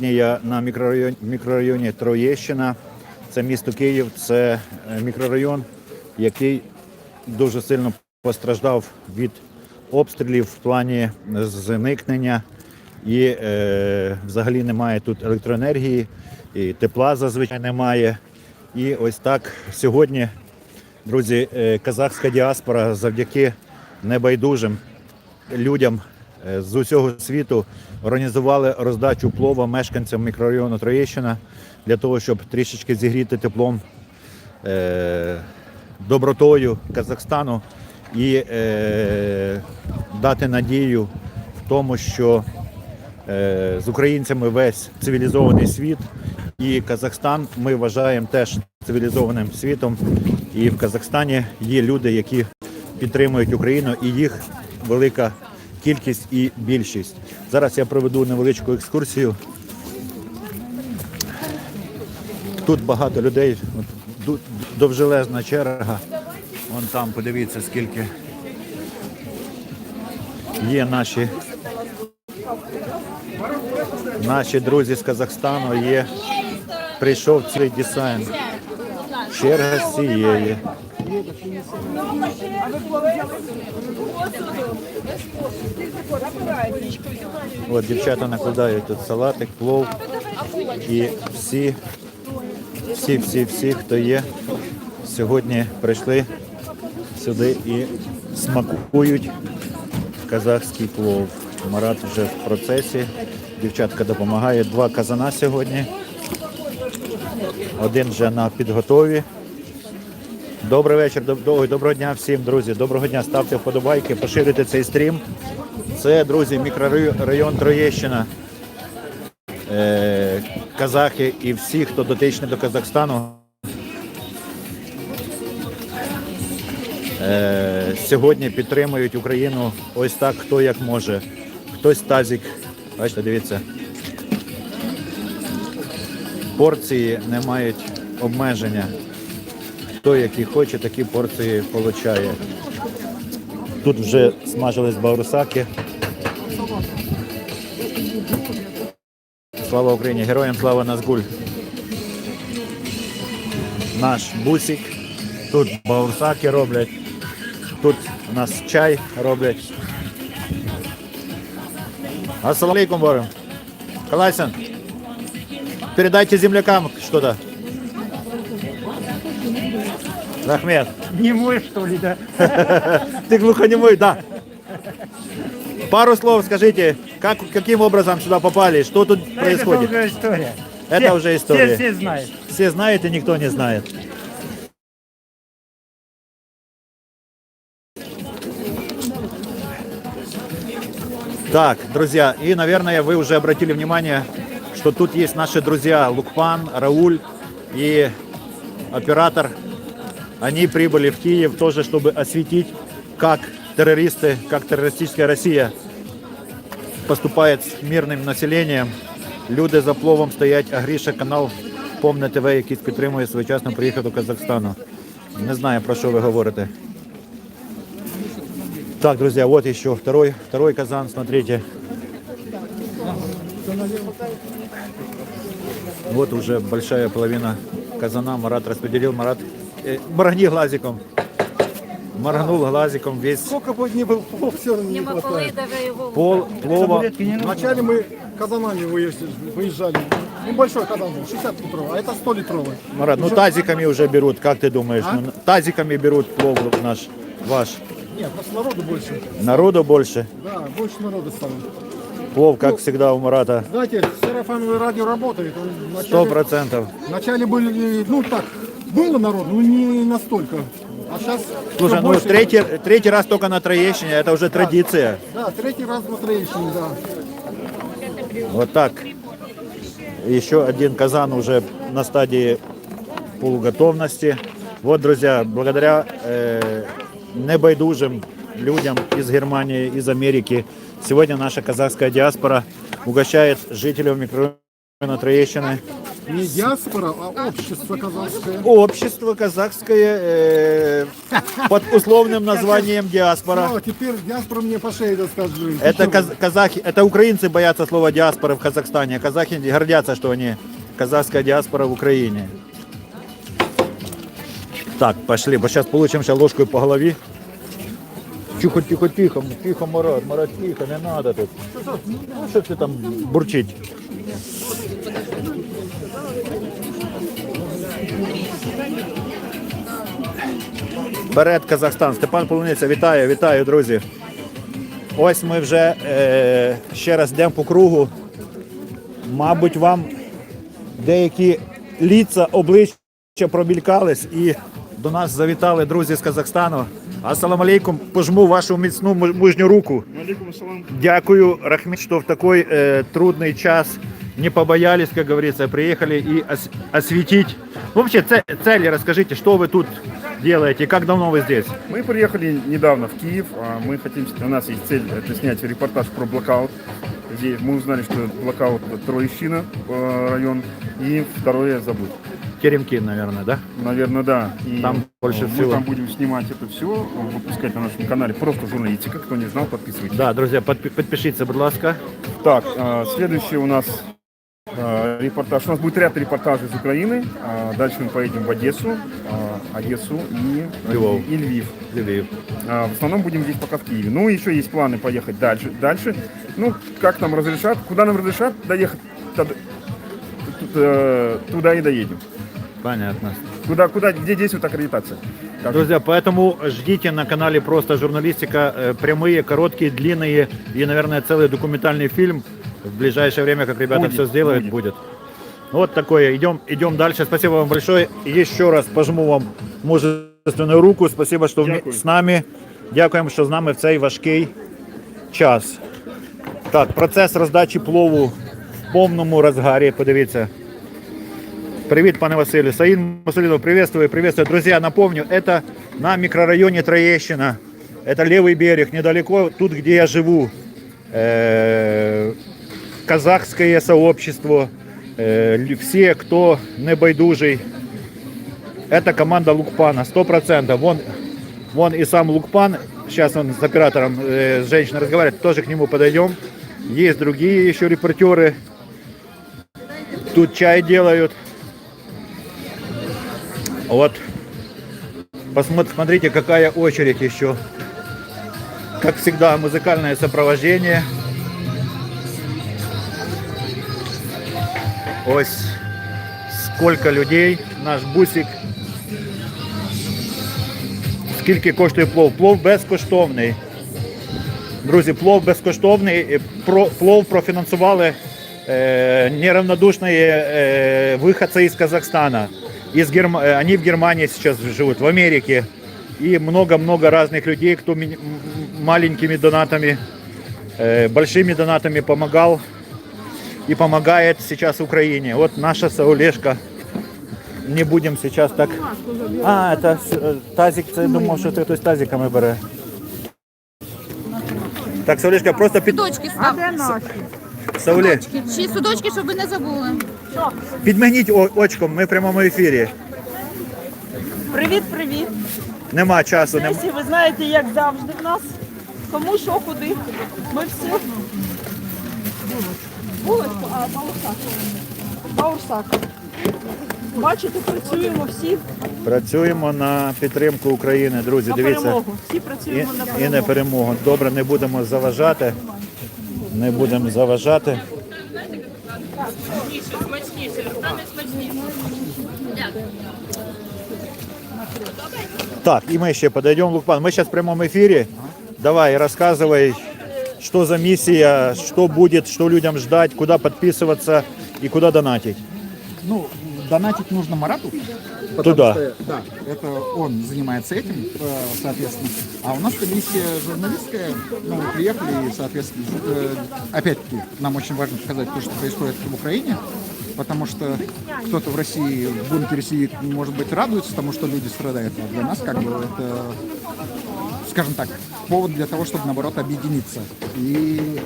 я на мікрорайоні, мікрорайоні Троєщина. Це місто Київ, це е, мікрорайон, який дуже сильно постраждав від обстрілів в плані зникнення. І е, взагалі немає тут електроенергії, і тепла зазвичай немає. І ось так сьогодні, друзі, е, казахська діаспора завдяки небайдужим людям з усього світу організували роздачу плова мешканцям мікрорайону Троєщина для того, щоб трішечки зігріти теплом, е, добротою Казахстану і е, дати надію в тому, що е, з українцями весь цивілізований світ, і Казахстан ми вважаємо теж цивілізованим світом. І в Казахстані є люди, які підтримують Україну, і їх велика кількість і більшість. Зараз я проведу невеличку екскурсію. Тут багато людей, довжелезна черга. Вон там, подивіться, скільки є наші, наші друзі з Казахстану, є, прийшов цей дизайн. Черга з цієї. От дівчата накладають тут салатик, плов і всі, всі, всі, всі, хто є, сьогодні прийшли сюди і смакують казахський плов. Марат вже в процесі. Дівчатка допомагає. Два казана сьогодні. Один вже на підготові. Добрий вечір, доб- доброго дня всім, друзі. Доброго дня. Ставте вподобайки, поширюйте цей стрім. Це, друзі, мікрорайон Троєщина. Е, казахи і всі, хто дотичний до Казахстану. Е, сьогодні підтримують Україну ось так, хто як може. Хтось тазик. Бачите, дивіться. Порції не мають обмеження. Хто які хоче, такі порції получає. Тут вже смажились баурсаки. Слава Україні! Героям слава Назгуль! Наш бусик. Тут баурсаки роблять. Тут у нас чай роблять. Ассаламу алейкум, Борем. Калайсан, передайте землякам что-то. Рахмет. Не мой, что ли, да? Ты глухонемой, да. Пару слов скажите, как, каким образом сюда попали, что тут Это происходит? долгая история. Это уже история. Все, все знают. Все знают и никто не знает. Так, друзья, и, наверное, вы уже обратили внимание, что тут есть наши друзья Лукпан, Рауль и оператор. Они прибыли в Киев тоже, чтобы осветить, как террористы, как террористическая Россия поступает з мирним населенням. Люди за пловом стоять, а Гріша канал Помне ТВ, який підтримує своєчасно приїхав до Казахстану. Не знаю, про що ви говорите. Так, друзья, вот еще второй, второй казан, смотрите. Вот уже большая половина казана. Марат распределил. Марат, э, моргни глазиком. Моргнул глазиком весь Сколько бы ни был плов, все равно не мы хватает. полы даже его пол плова. Вначале мы казанами выезжали, выезжали. Небольшой казан был, 60 литров, а это 100 литровый. Марат, ну тазиками уже берут, как ты думаешь? А? Ну, тазиками берут плов наш, ваш. Нет, просто народу больше. Народу больше. Да, больше народу стало. Плов, как всегда, у Марата. Знаете, сарафановое радио работает. Он Сто вначале, процентов. вначале были, ну так, было народ, но не настолько. А сейчас Слушай, ну третий, третий раз только на Троещине, это уже традиция. Да, третий раз на Троещине, да. Вот так. Еще один казан уже на стадии полуготовности. Вот, друзья, благодаря э, небайдужим людям из Германии, из Америки, сегодня наша казахская диаспора угощает жителей микрорайона Троещины Не диаспора, а общество казахское. Общество казахское э, под условным названием диаспора. Ну, а теперь диаспора мне по шее доскажи. Это каз- казахи, это украинцы боятся слова диаспора в Казахстане, а казахи гордятся, что они казахская диаспора в Украине. Так, пошли, бо сейчас получим сейчас ложкой по голове. Тихо, тихо, тихо, тихо, Марат, Марат, тихо, не надо тут. Ну, что ты там бурчить? Вперед, Казахстан. Степан Полуниця, вітаю, вітаю, друзі. Ось ми вже е, ще раз йдемо по кругу. Мабуть, вам деякі ліца, обличчя пробількались і до нас завітали друзі з Казахстану. Ассаламу алейкум, пожму вашу міцну мужню руку. Дякую, Рахмет, что в такой э, трудный час не побоялись, как говорится, приехали и ос- осветить. Вообще, це- цели расскажите, что вы тут делаете, как давно вы здесь? Мы приехали недавно в Киев. а Мы хотим, у нас есть цель это снять репортаж про блокаут. Здесь мы узнали, что блокаут это Троещина э, район и второе забудь. Теремки, наверное, да? Наверное, да. И Там больше мы всего. там будем снимать это все, выпускать на нашем канале. Просто журналистика. Кто не знал, подписывайтесь. Да, друзья, подпи- подпишіться, будь ласка. Так, э, следующий у нас э, репортаж. У нас будет ряд репортажей из Украины. А Дальше мы поедем в Одессу, э, Одессу и, Львов. и Львив. Львів. А, В основном будем здесь пока в Киеве. Ну, еще есть планы поехать дальше. Дальше. Ну, как нам разрешат, куда нам разрешат доехать, туда, э, туда и доедем. Понятно. Куда, куда, где действует аккредитация? Как- Друзья, поэтому ждите на канале просто журналистика э, прямые, короткие, длинные и, наверное, целый документальный фильм. В ближайшее время, как ребята Будет, все сделают, будет. будет. Вот такое. Идем, идем дальше. Спасибо вам большое. И Еще раз пожму вам мужественную руку. Спасибо, що вмі- Дякую. з нами. Дякуємо, що з нами в цей важкий час. Так, процес роздачі плову в повному розгарі. Подивіться. Привет, пане Василий. Саин Масулинов, приветствую, приветствую. Друзья, напомню, это на микрорайоне Троещина. Это левый берег, недалеко тут, где я живу. Э, казахское сообщество. Э, все, кто не байдужий. Это команда Лукпана, 100%. Вон, вон и сам Лукпан. Сейчас он с оператором, э, с женщиной разговаривает. Тоже к нему подойдем. Есть другие еще репортеры. Тут чай делают. Вот. Посмотр- Смотрите, какая очередь еще. Как всегда, музыкальное сопровождение. Ось сколько людей. Наш бусик. Скільки коштує плов? Плов безкоштовний. Друзі, плов безкоштовний. І Про, плов профінансували э, неравнодушные э, выходцы из Казахстана. Из Герм... э, Они в Германии сейчас живут, в Америке. И много-много разных людей, кто ми- м- маленькими донатами, э, большими донатами помогал и помогает сейчас Украине. Вот наша Саулешка. Не будем сейчас так. А, это е, тазик, це я думав, що це хтось тазиками бере. Так, Саулешка, просто під Судочки став. Сауле, Шість судочки, щоб ви не забули. підмигніть о- очком, ми в прямому ефірі. Привіт, привіт. Нема часу. Нем... Сесі, ви знаєте, як завжди в нас. Кому що, куди. Ми всі. Булочку, а Баурсак. Баурсак. Бачите, працюємо всі Працюємо на підтримку України, друзі. на Дивіться. перемогу. Всі І, працюємо на і перемогу. на перемогу. Добре, не будемо заважати. Не будемо заважати. Так, и мы еще подойдем, Лукпан. Мы сейчас в прямом эфире. Давай, рассказывай, что за миссия, что будет, что людям ждать, куда подписываться и куда донатить. Ну, донатить нужно Марату. Туда. что, да, это он занимается этим, э, соответственно. А у нас комиссия журналистская, ну, мы приехали, и, соответственно, э, опять-таки, нам очень важно показать то, что происходит в Украине, потому что кто-то в России, в бункере сидит, может быть, радуется тому, что люди страдают, а для нас, как бы, это, скажем так, повод для того, чтобы, наоборот, объединиться. И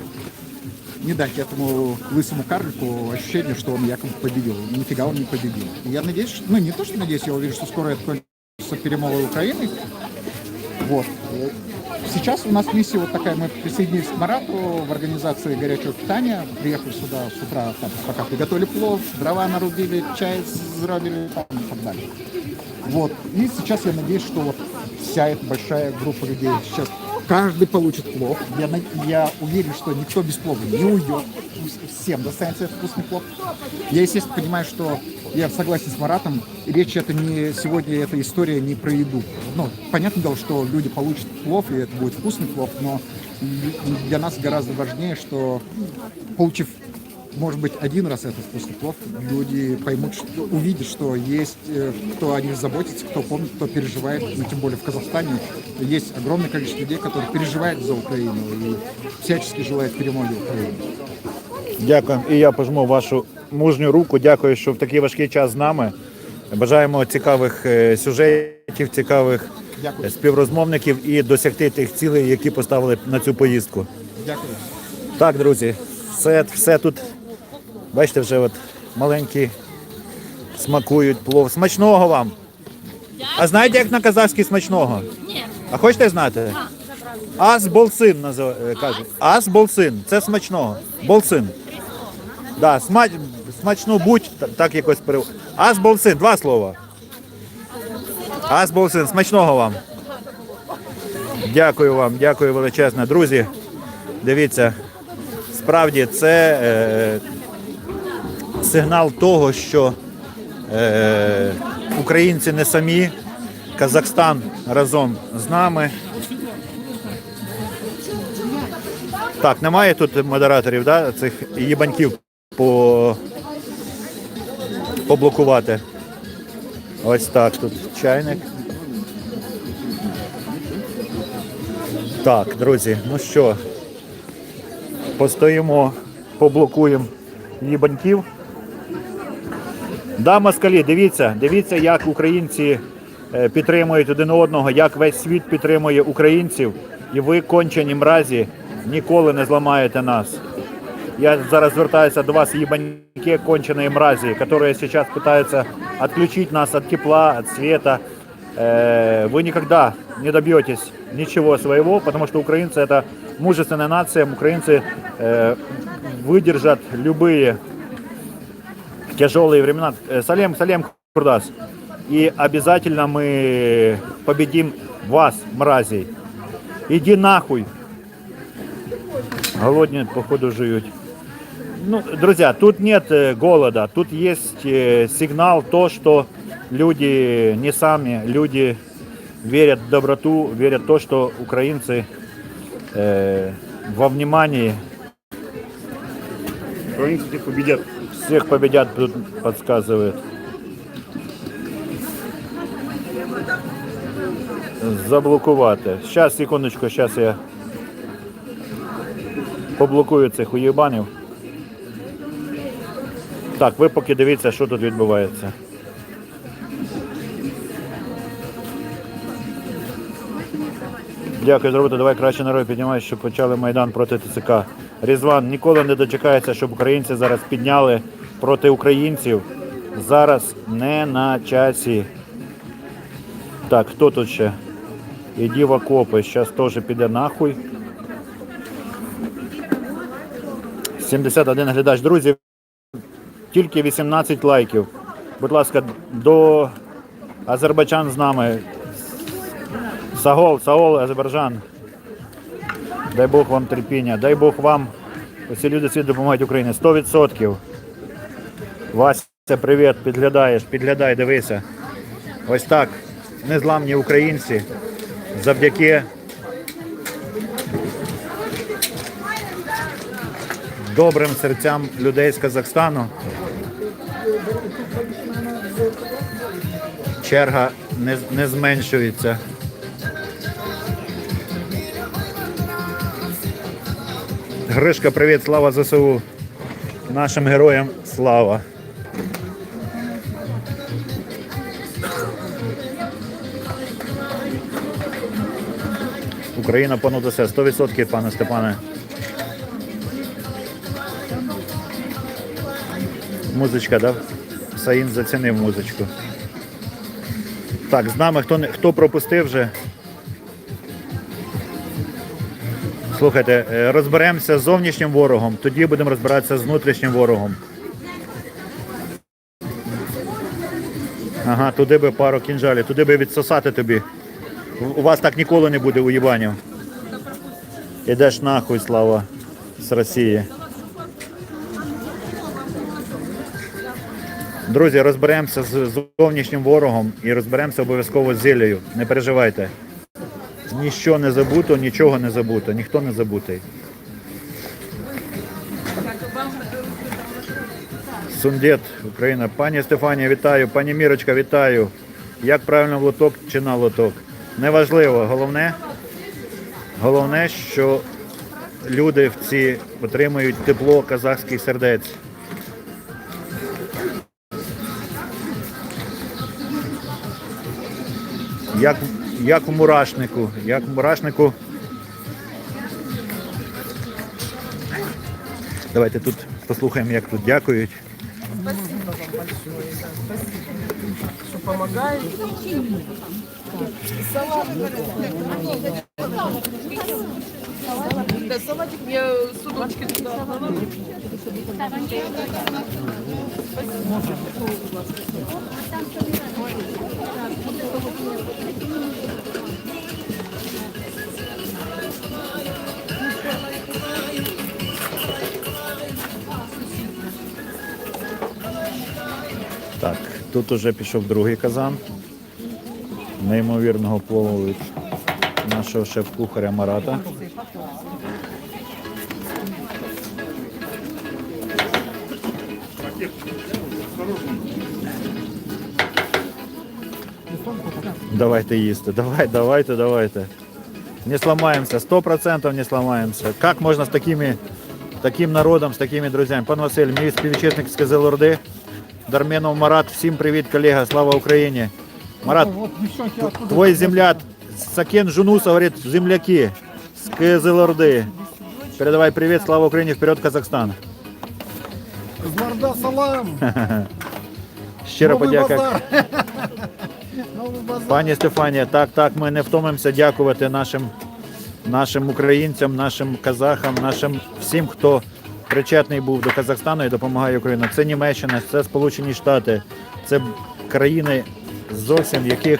не дать этому лысому карлику ощущение, что он якобы победил. Нифига он не победил. Я надеюсь, что, ну не то, что надеюсь, я уверен, что скоро это кончится перемовой Украины. Вот. Сейчас у нас миссия вот такая, мы присоединились к Марату в организации горячего питания, приехали сюда с утра, там, пока приготовили плов, дрова нарубили, чай сделали и так далее. Вот. И сейчас я надеюсь, что вот вся эта большая группа людей сейчас каждый получит плов. Я, я уверен, что никто без плова не уйдет. Всем достанется этот вкусный плов. Я, естественно, понимаю, что я согласен с Маратом. Речь это не сегодня, эта история не про еду. Ну, понятное дело, что люди получат плов, и это будет вкусный плов, но для нас гораздо важнее, что получив может быть, один раз этот вкусный плов, люди поймут, что, увидят, что есть э, кто о них заботится, кто помнит, кто переживает, ну, тем более в Казахстане есть огромное количество людей, которые переживают за Украину и всячески желают перемоги Украины. Дякую. І я пожму вашу мужню руку. Дякую, що в такий важкий час з нами. Бажаємо цікавих е, сюжетів, цікавих Дякую. е, співрозмовників і досягти тих цілей, які поставили на цю поїздку. Дякую. Так, друзі, все, все тут, бачите, вже от маленькі смакують плов. Смачного вам! А знаєте, як на казахській смачного? Ні. А хочете знати? Ас болсин називає, кажуть. Ас болсин. Це смачного. Болсин. Да, смач, смачно будь, так якось перев. Ас болсин, два слова. Ас болсин, смачного вам. Дякую вам, дякую величезне. Друзі, дивіться, справді це е, сигнал того, що е, українці не самі, Казахстан разом з нами. Так, немає тут модераторів, да, цих їбаньків по... поблокувати. Ось так тут чайник. Так, друзі, ну що, постоїмо, поблокуємо їбаньків. Да, москалі, дивіться, дивіться, як українці е, підтримують один одного, як весь світ підтримує українців, і ви, кончені мразі, ніколи не зламаєте нас. Я зараз звертаюся до вас, їбаньки конченые мрази, которые сейчас пытаются отключить нас от тепла, от света. Э, Вы никогда не добьетесь ничего своего, потому что украинцы это мужественная нация, украинцы э, выдержат любые Тяжелые времена. Э, Салем, Салем, Курдас. И обязательно мы победим вас, мразей. Иди нахуй. Голодные, походу, живут. Ну, друзья, тут нет э, голода, тут есть э, сигнал то, что люди не сами, люди верят в доброту, верят в то, что украинцы э, во внимании Украинцы победят. Всех победят, подсказывает. Заблокувати. Сейчас, секундочку, сейчас я поблокую цих уєбанів. Так, ви поки дивіться, що тут відбувається. Дякую, зробити. Давай краще народ піднімай, щоб почали майдан проти ТЦК. Різван ніколи не дочекається, щоб українці зараз підняли проти українців. Зараз не на часі. Так, хто тут ще? Іди в окопи, зараз теж піде нахуй. 71 глядач. Друзі, тільки 18 лайків. Будь ласка, до Азербайджан з нами. Сагол, Саол, Азербайджан. Дай Бог вам терпіння, дай Бог вам. Усі люди світ допомагають Україні. 100%. Вася, привіт, підглядаєш, підглядай, дивися. Ось так. Незламні українці. Завдяки добрим серцям людей з Казахстану. Черга не, не зменшується. Гришка, привіт, слава ЗСУ. Нашим героям слава. Україна понад усе, 100%, пане Степане. Музичка, да? Саїн зацінив музичку. Так, з нами хто, хто пропустив вже. Слухайте, е, розберемося з зовнішнім ворогом, тоді будемо розбиратися з внутрішнім ворогом. Ага, туди би пару кінжалів, туди би відсосати тобі. У- вас так ніколи не буде уїбанів. Ідеш нахуй, слава з Росії. Друзі, розберемося з зовнішнім ворогом і розберемося обов'язково з зілею. Не переживайте. Ніщо не забуто, нічого не забуто, ніхто не забутий. Сундет, Україна. Пані Стефанія, вітаю. Пані Мірочка, вітаю. Як правильно в лоток чи на лоток? Неважливо. Головне, головне, що люди в ці отримують тепло казахських сердець. Як, як в мурашнику. Як в мурашнику. Давайте тут послухаємо, як тут дякують. Да, салатик мне судочки туда. Так, тут уже пішов другий казан. Неймовірного плову від нашого шеф-кухаря Марата. Давайте їсти. Давай, давайте, давайте. Не сломаемся, сто процентов не сломаемся. Как можно с такими, таким народом, с такими друзьями? Пан Василь, мій співвітчизник з Кизилорди, Дарменов Марат, всім привіт, колега, слава Україні. Марат, Вот девчонки откуда? твой земляк, Сакен Жунуса, говорит, земляки с Кызылорды. Передавай привет, слава Украине, вперед Казахстан. Змарда салам. Щиро Новий подяка. базар. Новий базар. Пані Стефанія, так, так, ми не втомимося дякувати нашим, нашим українцям, нашим казахам, нашим всім, хто причетний був до Казахстану і допомагає Україні. Це Німеччина, це Сполучені Штати, це країни зовсім яких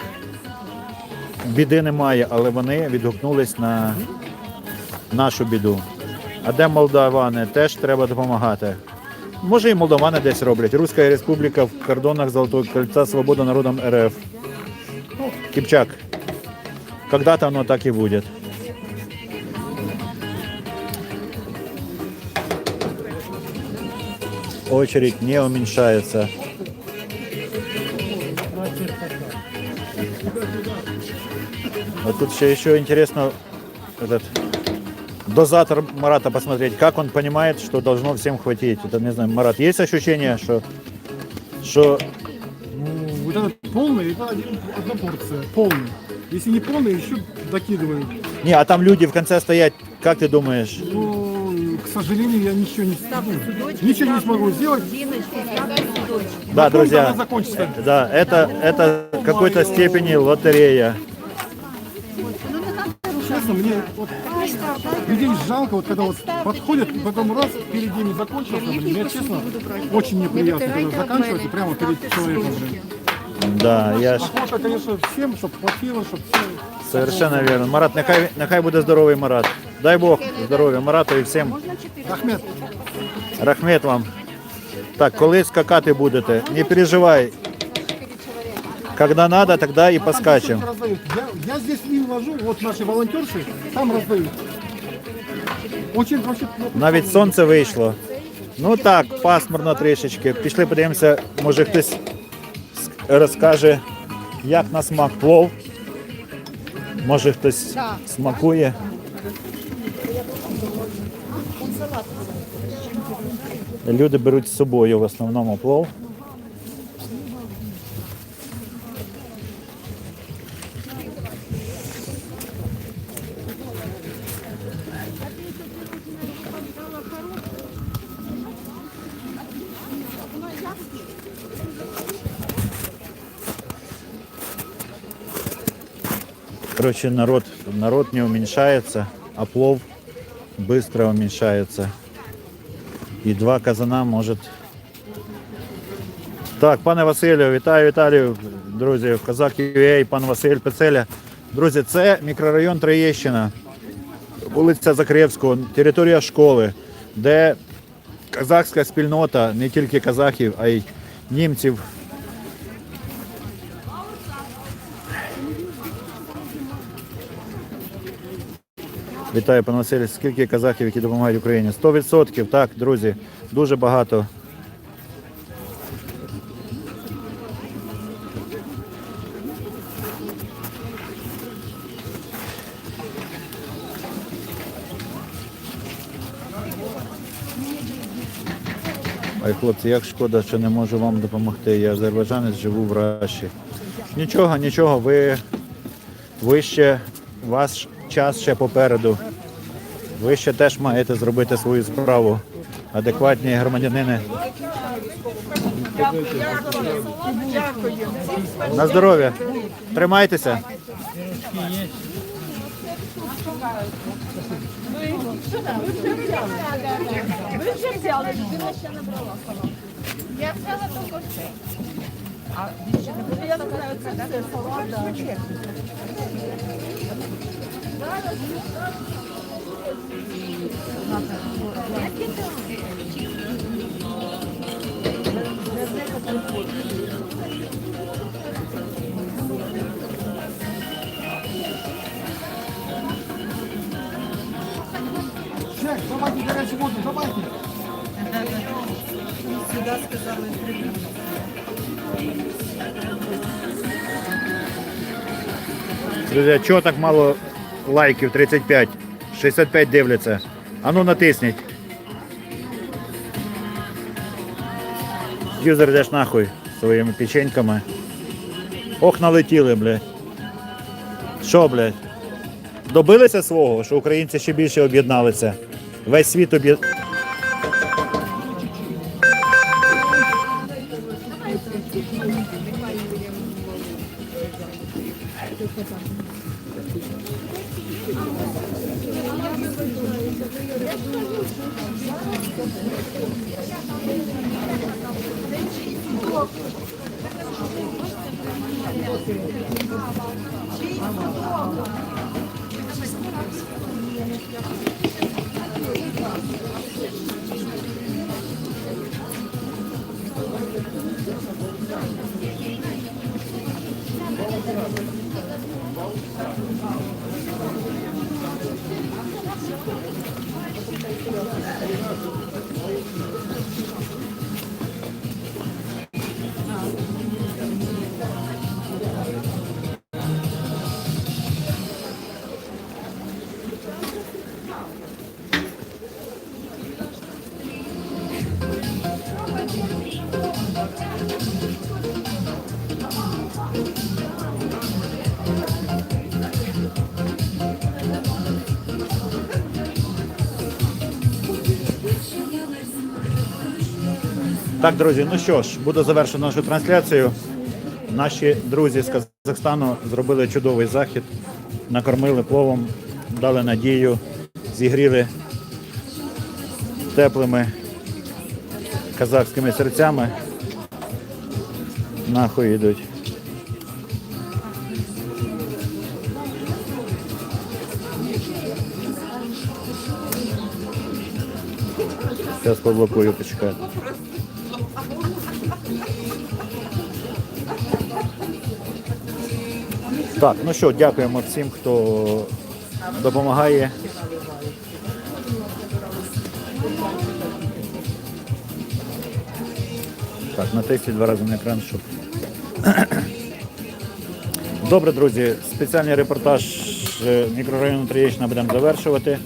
біди немає, але вони відгукнулись на нашу біду. А де молдавани? Теж треба допомагати. Може і молдавани десь роблять. Руська республіка в кордонах Золотого кольця Свобода народом РФ. Кипчак, когда-то оно так и будет. Очередь не уменьшается. Вот тут еще, еще интересно этот дозатор Марата посмотреть, как он понимает, что должно всем хватить. Это не знаю, Марат, есть ощущение, что, что Ну, Вот этот полный, это один- одна порция. Полный. Если не полный, еще докидывают. не, а там люди в конце стоять, как ты думаешь? Ну, к сожалению, я ничего не, ничего не смогу сделать. Да, друзья. Да, это, это в какой-то степени лотерея. Честно, мне вот людей жалко, вот когда вот подходят, и потом раз, перед ними закончился, мне честно, очень неприятно, когда заканчивается прямо перед человеком. Да, я ж Охота, конечно, всем, чтобы хватило, чтобы все... совершенно верно. Марат, нехай, нехай буде здоровий Марат. Дай Бог здоров'я Марату і всім. Ахмед, Рахмет вам. Так, коли скакати будете, не переживай. Когда надо, тогда и поскачем. раздают. Я, я здесь не ввожу, вот наши волонтерши там раздают. Очень вообще. Навіть сонце вийшло. Ну так, пасмурно трішечки. Пішли подивимося, може хтось розкаже, як на смак плов. Може хтось смакує. Люди беруть з собою в основному плов. Короче, народ, народ не уменьшается, а плов быстро уменьшается. І два казана может. Так, пане Василю, вітаю, вітаю, друзі, в Казахів UA, пан Василь Пецеля. Друзі, це мікрорайон Троєщина, вулиця Закревського, територія школи, де казахська спільнота, не тільки казахів, а й німців. Вітаю, пане Василь. Скільки казахів, які допомагають Україні? 100%, так, друзі, дуже багато. Ой, хлопці, як шкода, що не можу вам допомогти. Я азербайджанець, живу в Раші. Нічого, нічого, ви, ви ще, ваш час ще попереду. Ви ще теж маєте зробити свою справу. Адекватні громадянини. На здоров'я. Тримайтеся. Ви вже взяли, людина ще не брала. Я взяла тільки все. Я не знаю, це все давайте горячую воду, давайте. Друзі, чого так мало лайків? 35, 65 дивляться. Ану натисніть. Юзер йдеш нахуй своїми печеньками. Ох, налетіли, блядь. Що, блядь? Добилися свого, що українці ще більше об'єдналися. Весь світ об'єд... Так, друзі, ну що ж, буду завершити нашу трансляцію. Наші друзі з Казахстану зробили чудовий захід, накормили пловом, дали надію, зігріли теплими казахськими серцями. Нахуй йдуть. Зараз поблокую, почекаю. Так, ну що, дякуємо всім, хто допомагає. Так, натисніть два рази на екран, щоб. Добре, друзі, спеціальний репортаж е, мікрорайону Троєщина будемо завершувати.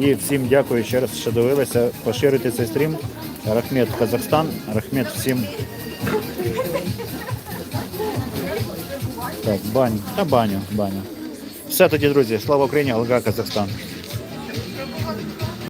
І всім дякую ще раз, що дивилися. Поширюйте цей стрім. Рахмет Казахстан. Рахмет всім. Так, баню. Та баню, баню. Все тоді, друзі. Слава Україні, Алга Казахстан.